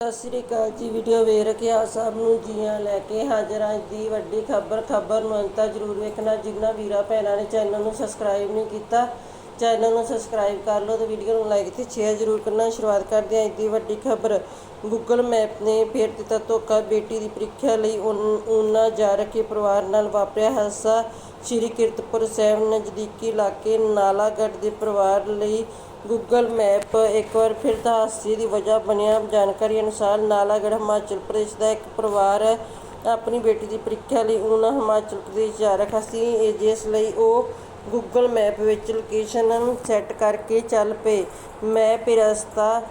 ਸਤਿ ਸ੍ਰੀ ਅਕਾਲ ਜੀ ਵੀਡੀਓ ਵੇਖ ਰਹੇ ਸਭ ਨੂੰ ਜੀਆਂ ਲੈ ਕੇ ਹਾਜ਼ਰ ਹਾਂ। ਦੀ ਵੱਡੀ ਖਬਰ ਖਬਰ ਨੂੰ ਅੰਤ ਜ਼ਰੂਰ ਵੇਖਣਾ। ਜਿਨ੍ਹਾਂ ਵੀਰਾਂ, ਭੈਣਾਂ ਨੇ ਚੈਨਲ ਨੂੰ ਸਬਸਕ੍ਰਾਈਬ ਨਹੀਂ ਕੀਤਾ ਚੈਨਲ ਨੂੰ ਸਬਸਕ੍ਰਾਈਬ ਕਰ ਲਓ ਤੇ ਵੀਡੀਓ ਨੂੰ ਲਾਈਕ ਤੇ ਸ਼ੇਅਰ ਜ਼ਰੂਰ ਕਰਨਾ। ਸ਼ੁਰੂਆਤ ਕਰਦੇ ਹਾਂ ਅੱਜ ਦੀ ਵੱਡੀ ਖਬਰ। ਗੂਗਲ ਮੈਪ ਨੇ ਫੇਰ ਦਿੱਤਾ ਧੋਖਾ। ਬੇਟੀ ਦੀ ਪ੍ਰੀਖਿਆ ਲਈ ਉਹਨਾਂ ਜਾ ਰੱਖੇ ਪਰਿਵਾਰ ਨਾਲ ਵਾਪਰਿਆ ਹਾਦਸਾ। ਸ਼੍ਰੀ ਕੀਰਤਪੁਰ ਸਾਹਿਬ ਨਜ਼ਦੀਕੀ ਇਲਾਕੇ ਨਾਲਾਗੜ੍ਹ ਦੇ ਪਰਿਵਾਰ ਲਈ ਗੂਗਲ ਮੈਪ ਇੱਕ ਵਾਰ ਫਿਰ ਤਾਂ ਹਾਦਸੇ ਦੀ ਵਜ੍ਹਾ ਬਣਿਆ। ਜਾਣਕਾਰੀ ਅਨੁਸਾਰ ਨਾਲਾਗੜ੍ਹ ਹਿਮਾਚਲ ਪ੍ਰਦੇਸ਼ ਦਾ ਇੱਕ ਪਰਿਵਾਰ ਆਪਣੀ ਬੇਟੀ ਦੀ ਪ੍ਰੀਖਿਆ ਲਈ ਉਹਨਾਂ ਹਿਮਾਚਲ ਪ੍ਰਦੇਸ਼ ਜਾ ਰਿਹਾ ਸੀ। ਜਿਸ ਲਈ ਉਹ ਗੂਗਲ ਮੈਪ ਵਿੱਚ ਲੋਕੇਸ਼ਨ ਸੈੱਟ ਕਰਕੇ ਚੱਲ ਪਏ। ਮੈਂ ਇਹ ਰਸਤਾ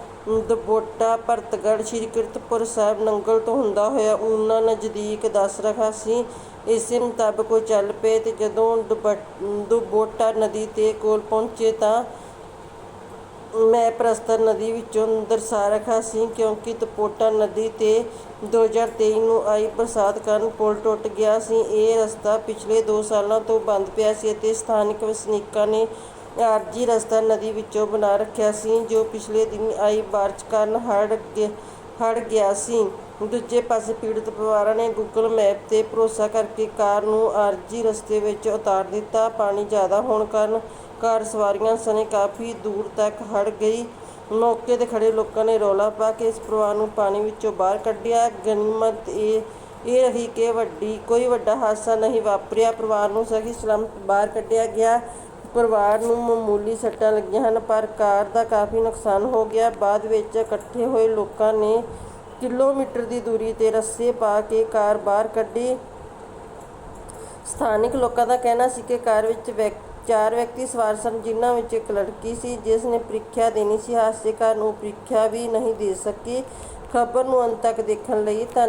ਦਬੋਟਾ, ਭਰਤਗੜ੍ਹ, ਸ਼੍ਰੀ ਕੀਰਤਪੁਰ ਸਾਹਿਬ ਨੰਗਲ ਤੋਂ ਹੁੰਦਾ ਹੋਇਆ ਉਹਨਾਂ ਨਜ਼ਦੀਕ ਦੱਸ ਰਿਹਾ ਸੀ। ਇਸੇ ਮੁਤਾਬਕ ਉਹ ਚੱਲ ਪਏ ਤੇ ਜਦੋਂ ਦੁਬ- ਦੁਬੋਟਾ ਨਦੀ ਤੇ ਕੋਲ ਪਹੁੰਚੇ ਤਾਂ ਮੈਂ ਪ੍ਰਸਤਰ ਨਦੀ ਵਿੱਚੋਂ ਦਰਸਾ ਰੱਖਾ ਸੀ ਕਿਉਂਕਿ ਤਪੋਟਾ ਨਦੀ ਤੇ 2023 ਨੂੰ ਆਈ ਬਰਸਾਤ ਕਾਰਨ ਪੁਲ ਟੁੱਟ ਗਿਆ ਸੀ। ਇਹ ਰਸਤਾ ਪਿਛਲੇ 2 ਸਾਲਾਂ ਤੋਂ ਬੰਦ ਪਿਆ ਸੀ ਅਤੇ ਸਥਾਨਕ ਵਸਨੀਕਾਂ ਨੇ ਆਰਜੀ ਰਸਤਾ ਨਦੀ ਵਿੱਚੋਂ ਬਣਾ ਰੱਖਿਆ ਸੀ, ਜੋ ਪਿਛਲੇ ਦਿਨ ਆਈ ਬਾਰਿਸ਼ ਕਾਰਨ ਹੜ ਗਿਆ ਹੜ ਗਿਆ ਸੀ। ਦੂਜੇ ਪਾਸੇ ਪੀੜਤ ਪਰਿਵਾਰਾਂ ਨੇ ਗੂਗਲ ਮੈਪ ਤੇ ਭਰੋਸਾ ਕਰਕੇ ਕਾਰ ਨੂੰ ਆਰਜੀ ਰਸਤੇ ਵਿੱਚ ਉਤਾਰ ਦਿੱਤਾ। ਪਾਣੀ ਜ਼ਿਆਦਾ ਹੋਣ ਕਾਰਨ ਕਾਰ ਸਵਾਰੀਆਂ ਸਣੇ ਕਾਫੀ ਦੂਰ ਤੱਕ ਹੜ ਗਈ। ਮੌਕੇ ਤੇ ਖੜੇ ਲੋਕਾਂ ਨੇ ਰੌਲਾ ਪਾ ਕੇ ਇਸ ਪਰਿਵਾਰ ਨੂੰ ਪਾਣੀ ਵਿੱਚੋਂ ਬਾਹਰ ਕੱਢਿਆ। ਗਨੀਮਤ ਇਹ ਇਹ ਰਹੀ ਕਿ ਵੱਡੀ, ਕੋਈ ਵੱਡਾ ਹਾਦਸਾ ਨਹੀਂ ਵਾਪਰਿਆ। ਪਰਿਵਾਰ ਨੂੰ ਸਹੀ ਸਲਾਮਤ ਬਾਹਰ ਕੱਢਿਆ ਗਿਆ। ਪਰਿਵਾਰ ਨੂੰ ਮਾਮੂਲੀ ਸੱਟਾਂ ਲੱਗੀਆਂ ਹਨ, ਪਰ ਕਾਰ ਦਾ ਕਾਫੀ ਨੁਕਸਾਨ ਹੋ ਗਿਆ। ਬਾਅਦ ਵਿੱਚ ਇਕੱਠੇ ਹੋਏ ਲੋਕਾਂ ਨੇ ਕਿਲੋਮੀਟਰ ਦੀ ਦੂਰੀ ਤੇ ਰੱਸੇ ਪਾ ਕੇ ਕਾਰ ਬਾਹਰ ਕੱਢੀ। ਸਥਾਨਕ ਲੋਕਾਂ ਦਾ ਕਹਿਣਾ ਸੀ ਕਿ ਕਾਰ ਵਿੱਚ ਵਿਅਕ- ਚਾਰ ਵਿਅਕਤੀ ਸਵਾਰ ਸਨ, ਜਿਨ੍ਹਾਂ ਵਿੱਚ ਇੱਕ ਲੜਕੀ ਸੀ, ਜਿਸ ਨੇ ਪ੍ਰੀਖਿਆ ਦੇਣੀ ਸੀ। ਹਾਦਸੇ ਕਾਰਨ ਉਹ ਪ੍ਰੀਖਿਆ ਵੀ ਨਹੀਂ ਦੇ ਸਕੀ। ਖਬਰ ਨੂੰ ਅੰਤ ਤੱਕ ਦੇਖਣ ਲਈ ਧੰਨ